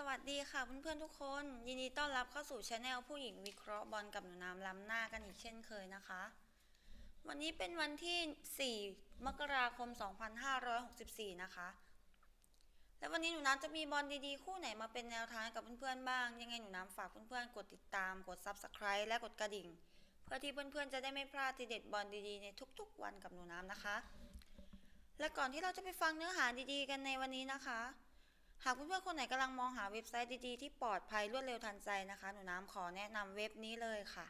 สวัสดีค่ะเพื่อนๆทุกคน ยินดีต้อนรับเข้าสู่ช anel ผู้หญิงวิเคราะห์บอลกับหนูน้ำล้ำหน้ากันอีกเช่นเคยนะคะ วันนี้เป็นวันที่ 4 มกราคม 2564 นะคะ และวันนี้หนูน้ำจะมีบอลดีๆ คู่ไหนมาเป็นแนวทางให้กับเพื่อนๆบ้าง ยังไงหนูน้ำฝากเพื่อนๆ กดติดตามกด subscribe และกดกระดิ่ง เพื่อที่เพื่อนๆจะได้ไม่พลาดทีเด็ดบอลดีๆในทุกๆ วันกับหนูน้ำนะคะ และก่อนที่เราจะไปฟังเนื้อหาดีๆ กันในวันนี้นะคะ หากเพื่อนๆคนไหนกำลังมองหาเว็บไซต์ดีๆ ที่ปลอดภัยรวดเร็วทันใจนะคะ หนูน้ำขอแนะนำเว็บนี้เลยค่ะ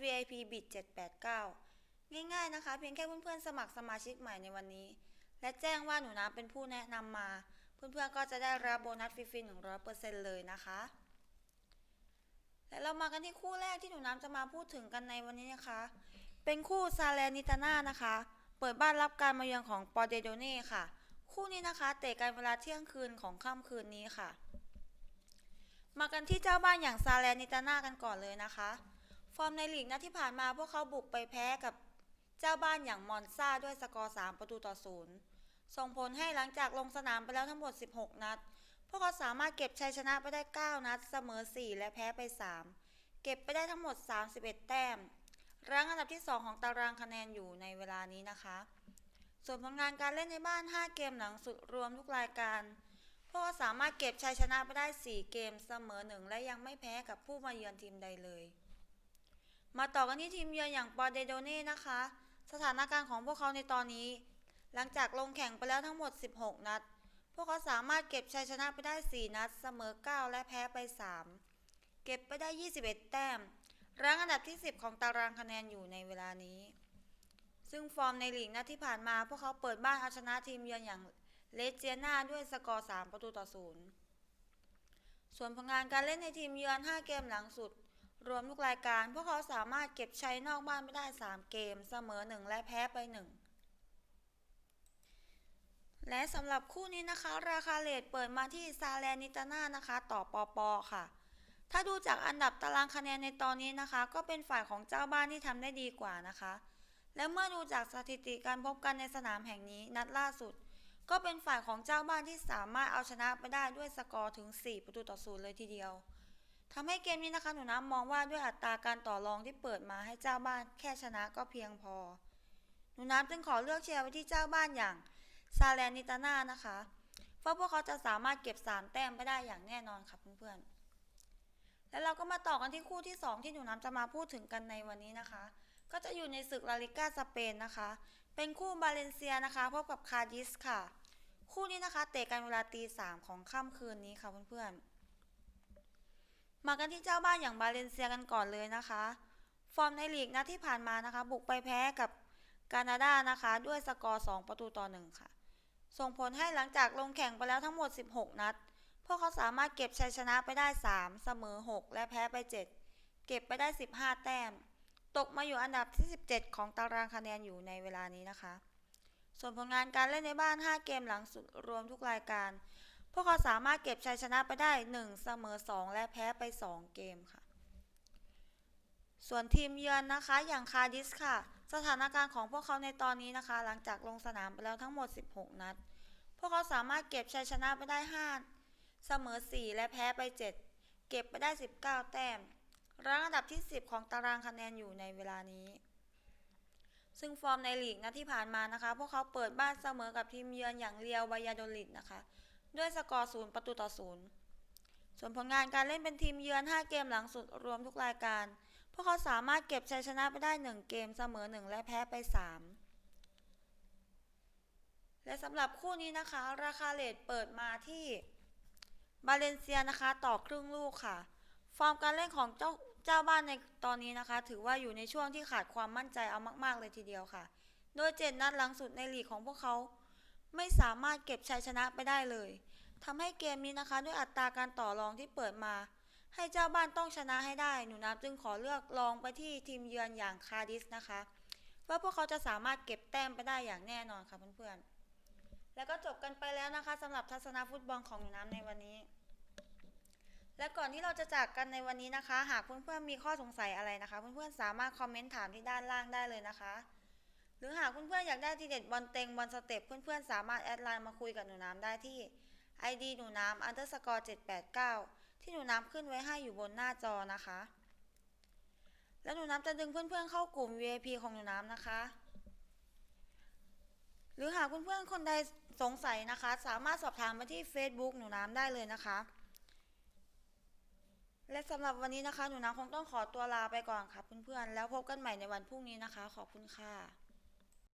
@vipbit 789ง่ายๆนะคะ เพียงแค่เพื่อนๆสมัครสมาชิกใหม่ในวันนี้ และแจ้งว่าหนูน้ำเป็นผู้แนะนำมา เพื่อนๆก็จะได้รับโบนัสฟรีๆ100%เลยนะคะและเรามากันที่คู่แรกที่หนูน้ำจะมาพูดถึงกันในวันนี้นะคะ เป็นคู่ซาเลนิตาน่านะคะ เปิดบ้านรับการมาเยือนของปอเดโดเน่ค่ะ คู่นี้นะคะเตะกันเวลาเที่ยงคืนของค่ำคืนนี้ค่ะ มากันที่เจ้าบ้านอย่างซาเลนิตาน่ากันก่อนเลยนะคะ ฟอร์มในลีกนัดที่ผ่านมาพวกเขาบุกไปแพ้กับเจ้าบ้านอย่างมอนซาด้วยสกอร์ 3 ประตูต่อศูนย์ส่งผลให้หลังจากลงสนามไปแล้วทั้งหมด 16 นัด พวกเขาสามารถเก็บชัยชนะไปได้ 9 นัด เสมอ 4 และแพ้ไป 3 เก็บไปได้ทั้งหมด 31 แต้มรั้งอันดับที่ 2 ของตารางคะแนนอยู่ในเวลานี้นะคะ ส่วนผลงานการเล่นในบ้าน 5 เกมหลังสุดรวมทุกรายการ พวกเขาสามารถเก็บชัยชนะไปได้ 4 เกมเสมอ1และยังไม่แพ้กับผู้มาเยือนทีมใดเลย มาต่อกันที่ทีมเยือนอย่างปอเดโดเน่นะคะ สถานการณ์ของพวกเขาในตอนนี้ หลังจากลงแข่งไปแล้วทั้งหมด 16 นัด พวกเขาสามารถเก็บชัยชนะไปได้ 4 นัด เสมอ 9 และแพ้ไป 3 เก็บไปได้ 21 แต้มรั้งอันดับที่ 10 ของตารางคะแนนอยู่ในเวลานี้ ซึ่งฟอร์มในลีกนัดที่ผ่านมา พวกเขาเปิดบ้านเอาชนะทีมเยือนอย่างเลเจียนาด้วยสกอร์ 3 ประตูต่อ 0 ส่วนผลงานการเล่นในทีมเยือน 5 เกมหลังสุด รวมทุกรายการ พวกเขาสามารถเก็บชัยนอกบ้านไปได้ 3 เกม เสมอ 1 และแพ้ไป 1 และสำหรับคู่นี้นะคะ ราคาเลทเปิดมาที่ซาแลนิตาน่านะคะ ต่อปอปอค่ะ ถ้าดูจากอันดับตารางคะแนนในตอนนี้นะคะ ก็เป็นฝ่ายของเจ้าบ้านที่ทำได้ดีกว่านะคะ และเมื่อดูจากสถิติการพบกันในสนามแห่งนี้นัดล่าสุด ก็เป็นฝ่ายของเจ้าบ้านที่สามารถเอาชนะไปได้ด้วยสกอร์ถึง 4 ประตูต่อศูนย์เลยทีเดียวทำให้เกมนี้นะคะหนูน้ำมองว่าด้วยอัตราการต่อรองที่เปิดมาให้เจ้าบ้านแค่ชนะก็เพียงพอ หนูน้ำจึงขอเลือกเชียร์ไปที่เจ้าบ้านอย่างซาแลนิตาน่านะคะ เพราะพวกเขาจะสามารถเก็บ3แต้มไปได้อย่างแน่นอนค่ะเพื่อนๆ แล้วเราก็มาต่อกันที่คู่ที่ 2 ที่หนูน้ำจะมาพูดถึงกันในวันนี้นะคะ ก็จะอยู่ในศึกลาลิก้าสเปนนะคะ เป็นคู่บาเลนเซียนะคะพบกับคาดิสค่ะ คู่นี้นะคะเตะกันเวลาตีสามของค่ำคืนนี้ค่ะเพื่อนๆ มากันที่เจ้าบ้านอย่างบาเลนเซียกันก่อนเลยนะคะ ฟอร์มในลีกนัดที่ผ่านมานะคะ บุกไปแพ้กับกานาดานะคะ ด้วยสกอร์ 2 ประตูต่อ 1 ค่ะ ส่งผลให้หลังจากลงแข่งไปแล้วทั้งหมด 16 นัด พวกเขาสามารถเก็บชัยชนะไปได้ 3 เสมอ 6 และแพ้ไป 7 เก็บไปได้ 15 แต้ม ตกมาอยู่อันดับที่ 17 ของตารางคะแนนอยู่ในเวลานี้นะคะ ส่วนผลงานการเล่นในบ้าน 5 เกมหลังสุดรวมทุกรายการ พวกเขาสามารถเก็บชัยชนะไปได้ 1 เสมอ 2 และแพ้ไป 2 เกมค่ะ ส่วนทีมเยือนนะคะอย่างคาร์ดิสค่ะ สถานการณ์ของพวกเขาในตอนนี้นะคะ หลังจากลงสนามไปแล้วทั้งหมด 16 นัด พวกเขาสามารถเก็บชัยชนะไปได้ 5 เสมอ 4 และแพ้ไป 7 เก็บไปได้ 19 แต้ม รั้งอันดับที่ 10 ของตารางคะแนนอยู่ในเวลานี้ ซึ่งฟอร์มในลีกนัดที่ผ่านมานะคะ พวกเขาเปิดบ้านเสมอกับทีมเยือนอย่างเรียวบายาโดลิดนะคะ ด้วยสกอร์0ประตูต่อ0ส่วนผลงานการเล่นเป็นทีมเยือน 5 เกมหลังสุดรวมทุกรายการ พวกเขาสามารถเก็บชัยชนะไปได้ 1 เกมเสมอ 1 และแพ้ไป 3 และสำหรับคู่นี้นะคะ ราคาเลทเปิดมาที่บาเลนเซียนะคะ ต่อครึ่งลูกค่ะ ฟอร์มการเล่นของเจ้า เจ้าบ้านในตอนนี้นะคะ ถือว่าอยู่ในช่วงที่ขาดความมั่นใจเอามาก ๆ เลยทีเดียวค่ะ โดยเจ็ดนัดหลังสุดในลีกของพวกเขา ไม่สามารถเก็บชัยชนะไปได้เลยทำให้เกมนี้นะคะด้วยอัตราการต่อรองที่เปิดมา ให้เจ้าบ้านต้องชนะให้ได้ หนูน้ำจึงขอเลือกลองไปที่ทีมเยือนอย่างคาร์ดิสนะคะว่าพวกเขาจะสามารถเก็บแต้มไปได้อย่างแน่นอนค่ะเพื่อนๆแล้วก็จบกันไปแล้วนะคะสำหรับทัศนาฟุตบอลของหนูน้ำในวันนี้ และก่อนที่เราจะจากกันในวันนี้นะคะ หากเพื่อนๆมีข้อสงสัยอะไรนะคะ เพื่อนๆสามารถคอมเมนต์ถามที่ด้านล่างได้เลยนะคะ หรือหากเพื่อนๆอยากได้ทีเด็ดบอลเต็งบอลสเต็ปเพื่อนๆสามารถแอดไลน์มาคุยกับหนูน้ำได้ที่ ID หนูน้ำ underscore 789 ที่หนูน้ำขึ้นไว้ให้อยู่บนหน้าจอนะคะ แล้วหนูน้ำจะดึงเพื่อนๆเข้ากลุ่ม VIP ของหนูน้ำนะคะ หรือหากเพื่อนๆคนใดสงสัยนะคะ สามารถสอบถามมาที่ Facebook หนูน้ำได้เลยนะคะ และสำหรับวันนี้นะคะ หนูน้ำคงต้องขอตัวลาไปก่อนค่ะเพื่อนๆ แล้วพบกันใหม่ในวันพรุ่งนี้นะคะ ขอบคุณค่ะ